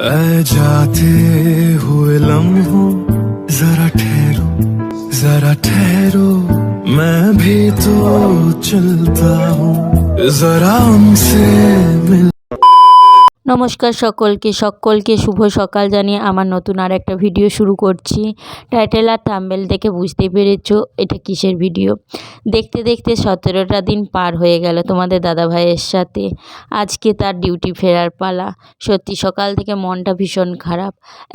ऐ जाते हुए लम्हों, जरा ठहरो जरा ठहरो। मैं भी तो चलता हूँ, जरा उनसे मिल নমস্কার সকলকে সকলকে শুভ সকাল জানিয়ে আমার নতুন আর একটা ভিডিও শুরু করছি। টাইটেল আর থাম্বেল দেখে বুঝতে পেরেছ এটা কিসের ভিডিও? দেখতে দেখতে সতেরোটা দিন পার হয়ে গেল তোমাদের দাদা ভাইয়ের সাথে। আজকে তার ডিউটি ফেরার পালা। সত্যি সকাল থেকে মনটা ভীষণ খারাপ।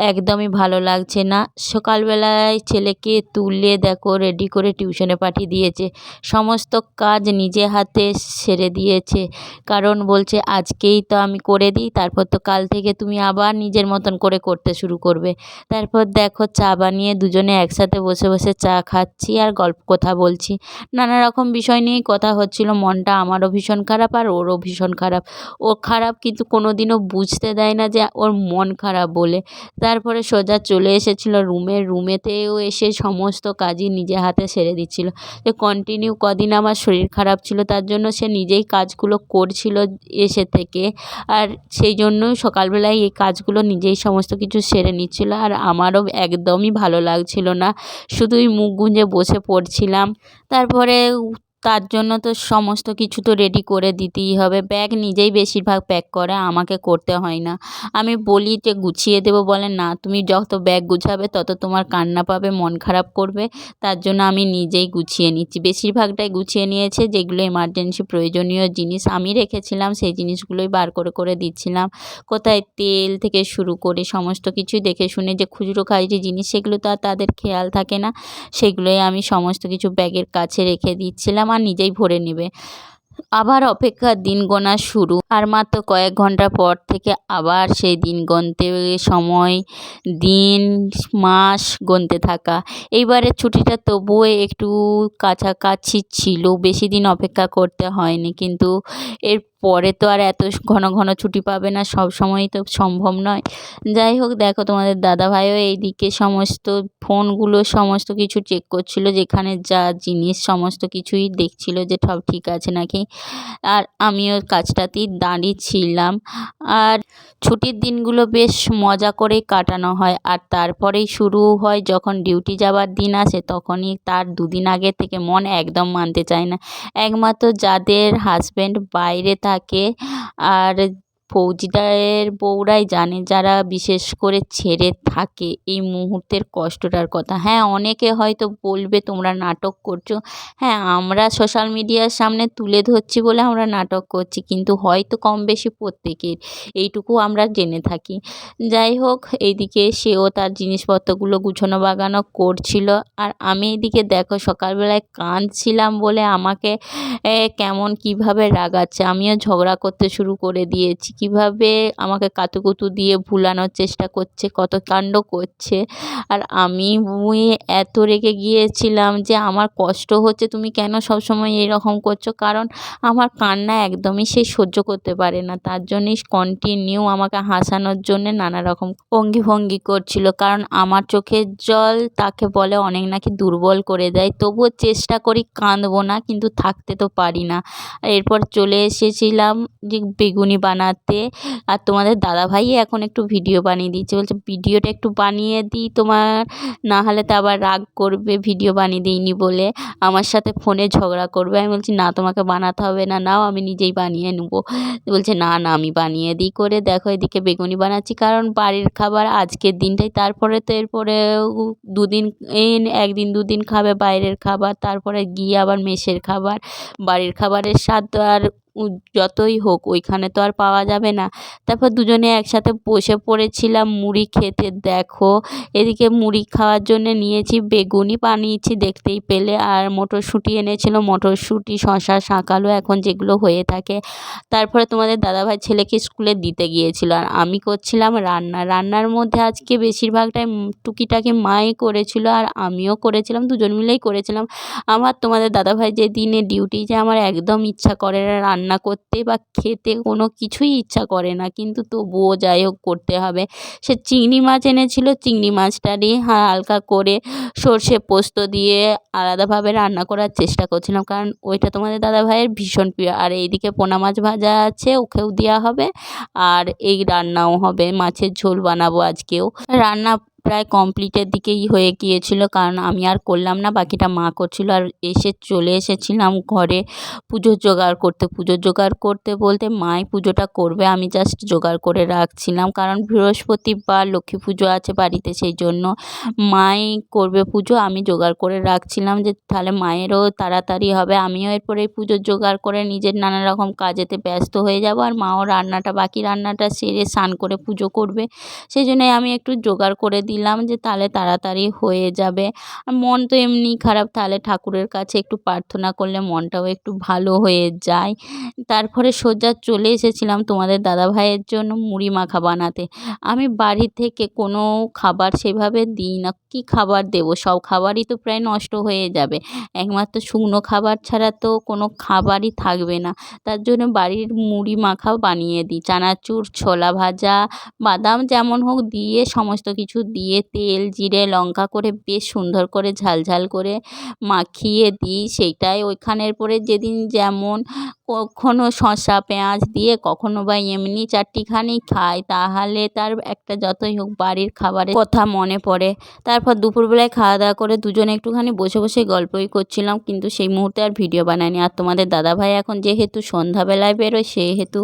একদমই ভালো লাগছে না। সকালবেলায় ছেলেকে তুলে দেখো রেডি করে টিউশনে পাঠিয়ে দিয়েছে। সমস্ত কাজ নিজে হাতে সেরে দিয়েছে। কারণ বলছে, আজকেই তো আমি করে দিই তারপর তো কাল থেকে তুমি আবার নিজের মতন করে করতে শুরু করবে। তারপর দেখো চা বানিয়ে দুজনে একসাথে বসে বসে চা খাচ্ছি আর গল্প কথা বলছি। নানা রকম বিষয় নিয়েই কথা হচ্ছিল। মনটা আমারও ভীষণ খারাপ আর ওরও ভীষণ খারাপ। ও খারাপ কিন্তু কোনো দিনও বুঝতে দেয় না যে ওর মন খারাপ বলে। তারপরে সোজা চলে এসেছিল রুমে। রুমেতেও এসে সমস্ত কাজই নিজে হাতে সেরে দিচ্ছিল। যে কন্টিনিউ কদিন আমার শরীর খারাপ ছিল, তার জন্য সে নিজেই কাজগুলো করছিল এসে থেকে। আর সেই জন্য সকালবেলায় এই কাজগুলো নিজেই সমস্ত কিছু সেরে নিচ্ছিল আর আমারও একদমই ভালো লাগছিল না। শুধুই মুখ গুঁজে বসে পড়ছিলাম। তারপরে তার জন্য তো সমস্ত কিছু তো রেডি করে দিতেই হবে। ব্যাগ নিজেই বেশিরভাগ প্যাক করে, আমাকে করতে হয় না। আমি বলি যে গুছিয়ে দেবো বলে, না, তুমি যত ব্যাগ গুছাবে, তত তোমার কান্না পাবে, মন খারাপ করবে। তার জন্য আমি নিজেই গুছিয়ে নিচ্ছি। বেশিরভাগটাই গুছিয়ে নিয়েছে, যেগুলো এমার্জেন্সি প্রয়োজনীয় জিনিস আমি রেখেছিলাম, সেই জিনিসগুলোই বার করে করে দিচ্ছিলাম। কোথায় তেল থেকে শুরু করে সমস্ত কিছুই দেখে শুনে যে খুচরো খাজরি জিনিস, সেগুলো তো আর তাদের খেয়াল থাকে না। সেগুলোই আমি সমস্ত কিছু ব্যাগের কাছে রেখে দিচ্ছিলাম। আর নিজেই ভরে নেবে। আবার অপেক্ষার দিন গোনা শুরু। আর মাত্র কয়েক ঘণ্টা পর থেকে আবার সেই দিন গুনতে সময়, দিন, মাস গুনতে থাকা। এইবারের ছুটিটা তবুও একটু কাছাকাছি ছিল, বেশি দিন অপেক্ষা করতে হয়নি। কিন্তু এর পরে তো আর এত ঘন ঘন ছুটি পাবে না, সব সময়ই তো সম্ভব নয়। যাই হোক, দেখো তোমাদের দাদাভাইও এইদিকে সমস্ত ফোনগুলো সমস্ত কিছু চেক করছিল, যেখানে যা জিনিস সমস্ত কিছুই দেখছিল যে সব ঠিক আছে নাকি। আর আমিও কাজটাতেই দাঁড়িয়ে ছিলাম আর ছুটির দিনগুলো বেশ মজা করেই কাটানো হয়। আর তারপরেই শুরু হয়, যখন ডিউটি যাওয়ার দিন আসে, তখনই তার দুদিন আগে থেকে মন একদম মানতে চায় না। একমাত্র যাদের হাজব্যান্ড বাইরে থাকে আর ফৌজিদারের বউরাই জানে যারা বিশেষ করে ছেড়ে থাকে। এই মুহূর্তের কষ্টটার কথা। হ্যাঁ অনেকে হয়তো বলবে, তোমরা নাটক করছ? হ্যাঁ আমরা সোশ্যাল মিডিয়ার সামনে তুলে ধরছি বলে আমরা নাটক করছি, কিন্তু হয়তো কম বেশি প্রত্যেকের। এইটুকু আমরা জেনে থাকি। যাই হোক, এইদিকে সেও তার জিনিসপত্রগুলো গুছানো বাগানো করছিল। আর আমি এদিকে দেখো, সকালবেলায় কাঁদছিলাম বলে আমাকে কেমন, কীভাবে রাগাচ্ছে? আমিও ঝগড়া করতে শুরু করে দিয়েছি। কীভাবে আমাকে কাতুকুতু দিয়ে ভুলানোর চেষ্টা করছে, কত কাণ্ড করছে। আর আমি এত রেগে গিয়েছিলাম যে আমার কষ্ট হচ্ছে, তুমি কেন সব সবসময় এরকম করছ? কারণ আমার কান্না একদমই সে সহ্য করতে পারে না। তার জন্যই কন্টিনিউ আমাকে হাসানোর জন্যে নানা রকম অঙ্গি ভঙ্গি করছিল। কারণ আমার চোখের জল তাকে বলে অনেক নাকি দুর্বল করে দেয়। তবুও চেষ্টা করি কাঁদবো না, কিন্তু থাকতে তো পারি না। এরপর চলে এসেছিলাম যে বেগুনি বানাতে। আর তোমাদের দাদাভাই এখন একটু ভিডিও বানিয়ে দিচ্ছে বলছে ভিডিওটা একটু বানিয়ে দিই তোমার, না হলে তো আবার রাগ করবে ভিডিও বানিয়ে দিইনি বলে। আমার সাথে ফোনে ঝগড়া করবে। আমি বলছি, না, তোমাকে বানাতে হবে না, নাও, আমি নিজেই বানিয়ে নেব। বলছে, না না, আমি বানিয়ে দিই করে। দেখো, এদিকে বেগুনি বানাচ্ছি। কারণ বাড়ির খাবার আজকের দিনটাই, তারপরে তো এরপরে দুদিন একদিন দুদিন খাবে বাইরের খাবার, তারপরে গিয়ে আবার মেসের খাবার। বাড়ির খাবারের স্বাদ আর যতই হোক, ওইখানে তো আর পাওয়া যাবে না। তারপর দুজনে একসাথে বসে পড়েছিলাম মুড়ি খেতে। দেখো, এদিকে মুড়ি খাওয়ার জন্য নিয়েছি বেগুনি বানিয়েছি, দেখতেই পেলে। আর মটরশুঁটি এনেছিল, মটরশুঁটি শশা শাঁকালো, এখন যেগুলো হয়ে থাকে। তারপরে তোমাদের দাদাভাই ছেলেকে স্কুলে দিতে গিয়েছিল। আর আমি করছিলাম রান্না। রান্নার মধ্যে আজকে বেশিরভাগটাই টুকিটাকি মাই করেছিল আর আমিও করেছিলাম, দুজন মিলেই করেছিলাম। আমার তোমাদের দাদাভাই যে দিনে ডিউটি যে আমার একদম ইচ্ছা করে রান্না রান্না করতে বা খেতে কোনো কিছুই ইচ্ছা করে না। কিন্তু তবুও যাই হোক করতে হবে। সে চিংড়ি মাছ এনেছিল, চিংড়ি মাছটারই হালকা করে সর্ষে পোস্ত দিয়ে আলাদাভাবে রান্না করার চেষ্টা করছিলাম। কারণ ওইটা তোমাদের দাদা ভাইয়ের ভীষণ প্রিয়। আর এইদিকে পোনা মাছ ভাজা আছে, ওকেও দেওয়া হবে। আর এই রান্নাও হবে। মাছের ঝোল বানাবো আজকেও। রান্না প্রায় কমপ্লিটের দিকেই হয়ে গিয়েছিল, কারণ আমি আর করলাম না, বাকিটা মা করছিল। আর এসে চলে এসেছিলাম ঘরে পুজোর জোগাড় করতে। পুজোর জোগাড় করতে বলতে মাই পুজোটা করবে, আমি জাস্ট জোগাড় করে রাখছিলাম, কারণ বৃহস্পতিবার লক্ষ্মী পুজো আছে বাড়িতে, সেই জন্য মাই করবে পুজো, আমি জোগাড় করে রাখছিলাম যে তাহলে মায়েরও তাড়াতাড়ি হবে। আমিও এরপরে পুজোর জোগাড় করে নিজের নানা রকম কাজেতে ব্যস্ত হয়ে যাব, আর মাও রান্নাটা, বাকি রান্নাটা সেরে স্নান করে পুজো করবে। সেই জন্যই আমি একটু জোগাড় করে দিলাম যে তাহলে তাড়াতাড়ি হয়ে যাবে। মন তো এমনি খারাপ, তাহলে ঠাকুরের কাছে একটু প্রার্থনা করলে মনটাও একটু ভালো হয়ে যায়। তারপরে সোজা চলে এসেছিলাম তোমাদের দাদা ভাইয়ের জন্য মুড়ি মাখা বানাতে। আমি বাড়ি থেকে কোনো খাবার সেভাবে দিই না। কী খাবার দেবো? সব খাবারই তো প্রায় নষ্ট হয়ে যাবে। একমাত্র শুকনো খাবার ছাড়া তো কোনো খাবারই থাকবে না। তার জন্য বাড়ির মুড়ি মাখাও বানিয়ে দিই। চানাচুর, ছোলা ভাজা, বাদাম যেমন হোক দিয়ে সমস্ত কিছু দিয়ে তেল, জিরে, লঙ্কা করে বেশ সুন্দর করে ঝাল ঝাল করে মাখিয়ে দিই। সেইটাই ওইখানের পরে যেদিন যেমন কখনো শসা পেঁয়াজ দিয়ে কখনো বা এমনি চারটিখানি খাই তাহলে তার একটা যতই হোক বাড়ির খাবারের কথা মনে পড়ে। তারপর দুপুরবেলায় খাওয়া দাওয়া করে দুজনে একটুখানি বসে বসে গল্পই করছিলাম, কিন্তু সেই মুহূর্তে আর ভিডিও বানাইনি। আর তোমাদের দাদাভাই এখন যেহেতু সন্ধ্যাবেলায় বেরোয়, সেহেতু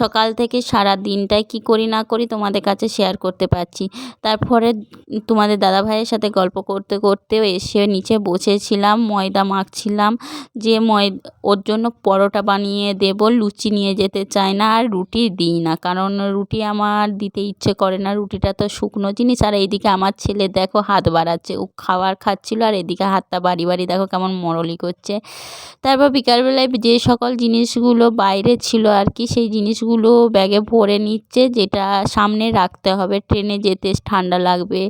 সকাল থেকে সারা দিনটাই কী করি না করি তোমাদের কাছে শেয়ার করতে পারছি। তারপরে তোমাদের দাদা ভাইয়ের সাথে গল্প করতে করতে এসে নিচে বসেছিলাম, ময়দা মাখছিলাম, যে ময়, ওর জন্য পরোটা বানিয়ে দেব, লুচি নিয়ে যেতে চায় না আর রুটি দিই না। কারণ রুটি আমার দিতে ইচ্ছে করে না, রুটিটা তো শুকনো জিনিস। আর এইদিকে আমার ছেলে দেখো হাত বাড়াচ্ছে, ও খাবার খাচ্ছিল আর এদিকে হাতটা বাড়ি বাড়ি দেখো কেমন মরলি করছে। তারপর বিকালবেলায় যে সকল জিনিসগুলো বাইরে ছিল আর কি, সেই জিনিসগুলো ব্যাগে ভরে নিচ্ছে, যেটা সামনে রাখতে হবে। ট্রেনে যেতে ঠান্ডা লাগবে,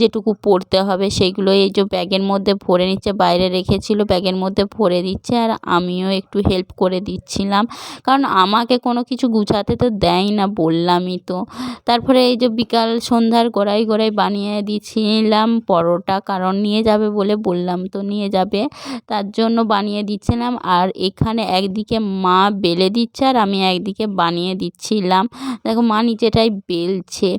যেটুকু পড়তে হবে সেইগুলো এই যে ব্যাগের মধ্যে ভরে নিচ্ছে, বাইরে রেখেছিল, ব্যাগের মধ্যে ভরে দিচ্ছে। আর আমিও একটু হেল্প করে দিচ্ছিলাম। কারণ আমাকে কোনো কিছু গুছাতে তো দেয় না, বললামই তো। তারপরে এই যে বিকাল সন্ধ্যার গোড়ায় গোড়ায় বানিয়ে দিচ্ছিলাম পরোটা, কারণ নিয়ে যাবে বলে বললাম তো নিয়ে যাবে। তার জন্য বানিয়ে দিচ্ছিলাম। আর এখানে একদিকে মা বেলে দিচ্ছে আর আমি একদিকে বানিয়ে দিচ্ছিলাম। দেখো মা নিচেটাই বেলছে।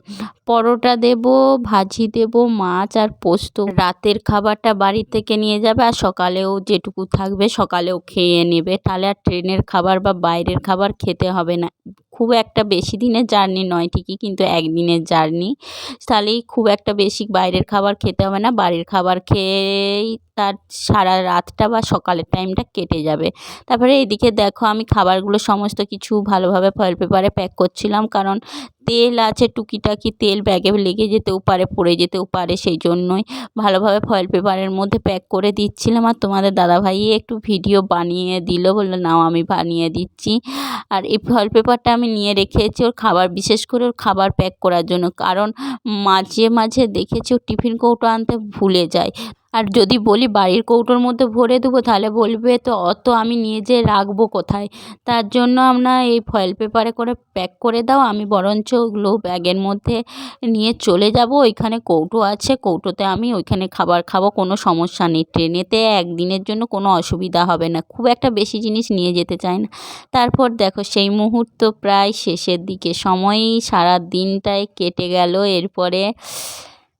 পরোটা দেব, ভাজি দেব, মাছ আর পোস্ত। রাতের খাবারটা বাড়ি থেকে নিয়ে যাবে আর সকালেও যেটুকু থাকবে সকালেও খেয়ে নেবে। তাহলে আর ট্রেনের খাবার বা বাইরের খাবার খেতে হবে না। খুব একটা বেশি দিনের জার্নি নয়, ঠিকই কিন্তু একদিনের জার্নি। তাহলেই খুব একটা বেশি বাইরের খাবার খেতে হবে না। বাড়ির খাবার খেয়েই তার সারা রাতটা বা সকালের টাইমটা কেটে যাবে। তারপরে এদিকে দেখো, আমি খাবারগুলো সমস্ত কিছু ভালোভাবে ফয়েল পেপারে প্যাক করছিলাম। কারণ তেল আছে টুকিটাকি, তেল ব্যাগে লেগে যেতেও পারে, পড়ে যেতেও পারে, সেই জন্যই ভালোভাবে ফয়েল পেপারের মধ্যে প্যাক করে দিচ্ছিলাম। আর তোমাদের দাদাভাই একটু ভিডিও বানিয়ে দিল, বলল, নাও, আমি বানিয়ে দিচ্ছি। আর এই ফয়েল পেপারটা আমি নিয়ে রেখেছি ওর খাবার, বিশেষ করে ওর খাবার প্যাক করার জন্য। কারণ মাঝে মাঝে দেখেছি ও টিফিন কৌটো আনতে ভুলে যায়। আর যদি বলি বাড়ির কৌটোর মধ্যে ভরে দেবো, তাহলে বলবে তো, অত আমি নিয়ে যেয়ে রাখব কোথায়? তার জন্য আমরা এই ফয়েল পেপারে করে প্যাক করে দাও। আমি বরঞ্চ ওগুলো ব্যাগের মধ্যে নিয়ে চলে যাব। ওইখানে কৌটো আছে, কৌটোতে আমি ওইখানে খাবার খাব, কোনো সমস্যা নেই। ট্রেনেতে একদিনের জন্য কোনো অসুবিধা হবে না। খুব একটা বেশি জিনিস নিয়ে যেতে চাই না। তারপর দেখো, সেই মুহূর্ত প্রায় শেষের দিকে। সময়ই সারা দিনটাই কেটে গেল। এরপরে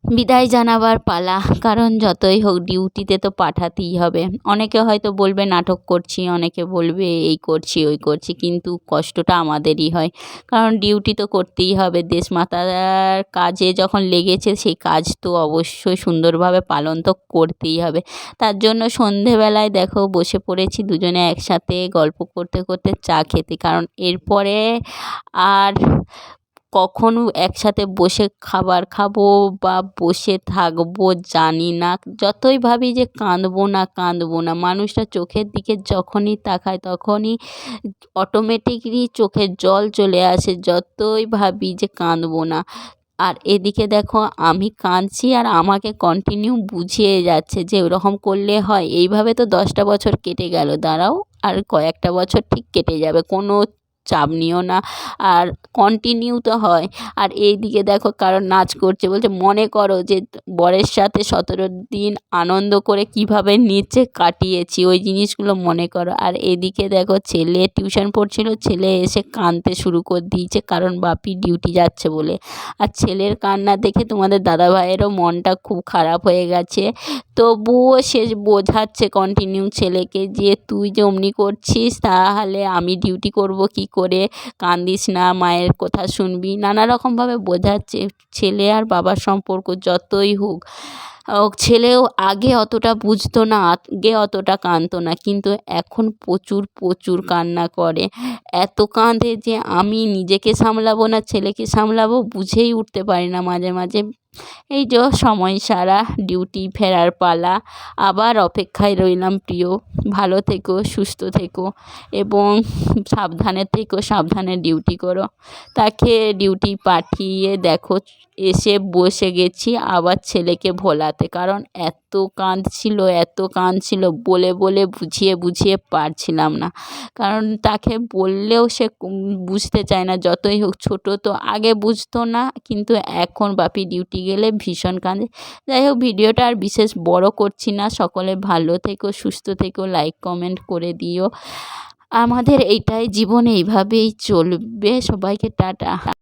বিদায় জানাবার পালা, কারণ যতই হোক ডিউটিতে তো পাঠাতেই হবে। অনেকে হয়তো বলবে, নাটক করছি। অনেকে বলবে, এই করছি, ওই করছি। কিন্তু কষ্টটা আমাদেরই হয়। কারণ ডিউটি তো করতেই হবে। দেশমাতার কাজে যখন লেগেছে, সেই কাজ তো অবশ্যই সুন্দরভাবে পালন তো করতেই হবে। তার জন্য সন্ধেবেলায় দেখো, বসে পড়েছি দুজনে একসাথে গল্প করতে করতে চা খেতে। কারণ এরপরে আর কখনো একসাথে বসে খাবার খাব বা বসে থাকব জানি না। যতই ভাবি যে কাঁদবো না কাঁদবো না, মানুষটা চোখের দিকে যখনই তাকায় তখনই অটোমেটিকলি চোখের জল চলে আসে, যতই ভাবি যে কাঁদবো না। আর এদিকে দেখো, আমি কাঁদছি আর আমাকে কন্টিনিউ বুঝিয়ে যাচ্ছে যে ওরকম করলে হয়। এইভাবে তো দশটা বছর কেটে গেল, দাঁড়াও। আর কয়েকটা বছর ঠিক কেটে যাবে। কোনো চাপ নিও না। আর কন্টিনিউ তো হয়। আর এই দিকে দেখো কারণ নাচ করছে বলছে, মনে করো যে বরের সাথে সতেরো দিন আনন্দ করে কীভাবে নিচে কাটিয়েছি, ওই জিনিসগুলো মনে করো। আর এদিকে দেখো ছেলে টিউশন পড়ছিল, ছেলে এসে কাঁদতে শুরু করে দিয়েছে, কারণ বাপি ডিউটি যাচ্ছে বলে। আর ছেলের কান্না দেখে তোমাদের দাদাভাইয়েরও মনটা খুব খারাপ হয়ে গেছে। তবুও সে বোঝাচ্ছে কন্টিনিউ ছেলেকে যে, তুই যে অমনি করছিস, তাহলে আমি ডিউটি করব কি করে কান্দিস না, মায়ের কথা শুনবি। নানা রকমভাবে বোঝাচ্ছে ছেলে আর বাবার সম্পর্ক যতই হোক। ছেলেও আগে অতটা বুঝতো না, আগে অতটা কাঁদতো না, কিন্তু এখন প্রচুর প্রচুর কান্না করে। এত কাঁদে যে আমি নিজেকে সামলাবো না, ছেলেকে সামলাবো, বুঝেই উঠতে পারি না মাঝে মাঝে। এই যে সময় সারা, ডিউটি ফেরার পালা, আবার অপেক্ষায় রইলাম প্রিয়। ভালো থেকো, সুস্থ থেকো এবং সাবধানে থেকো, সাবধানে ডিউটি করো। তাকে ডিউটি পাঠিয়ে দেখো এসে বসে গেছি আবার ছেলেকে ভোলাতে। কারণ এত কাঁদছিল এত কাঁদছিল বলে বলে বুঝিয়ে বুঝিয়ে পারছিলাম না। কারণ তাকে বললেও সে বুঝতে চায় না, যতই হোক ছোটো তো আগে বুঝতো না, কিন্তু এখন বাপি ডিউটি গেলে ভীষণ কাঁদে। যাই হোক, ভিডিওটা আর বিশেষ বড় করছি না, সকলে ভালো থেকো, সুস্থ থেকো লাইক কমেন্ট করে দিও। আমাদের এইটাই জীবন, এইভাবেই চলবে। সবাইকে টাটা।